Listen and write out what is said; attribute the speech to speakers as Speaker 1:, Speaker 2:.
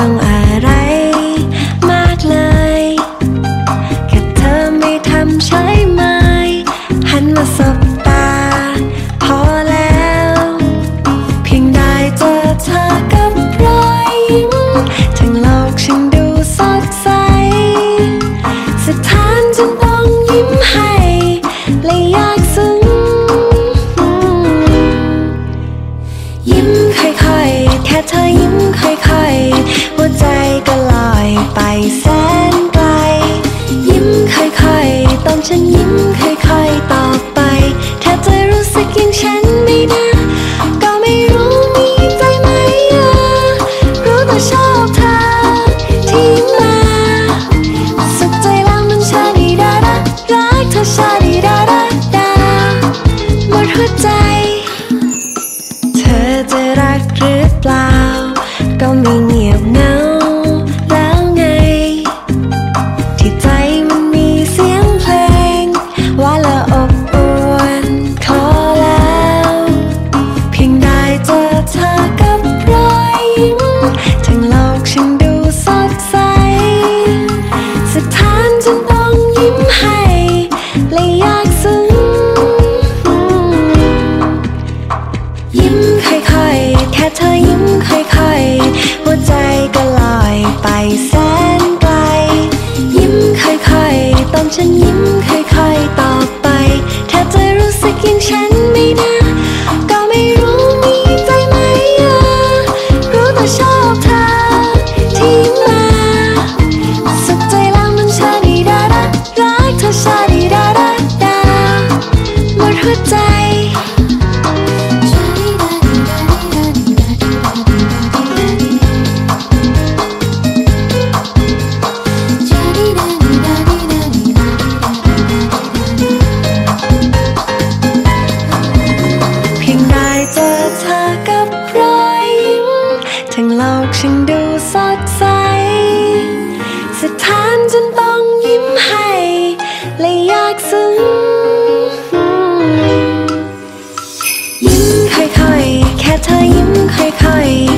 Speaker 1: ต้องอะไรมากเลย แค่เธอไม่ทำใช่ไหม หันมาสบตา พอแล้ว เพียงได้เจอเธอกับรอยยิ้มทั้งโลกฉัน จึงต้องยิ้มให้และอยากซึ้ง ยิ้มค่อยๆ แค่เธอยิ้มค่อยๆ หัวใจก็ลอยไปแสน ใจทั้งโลกฉันดูสดใส สถานจนต้องยิ้มให้ และอยากซึ้ง ค่อยๆ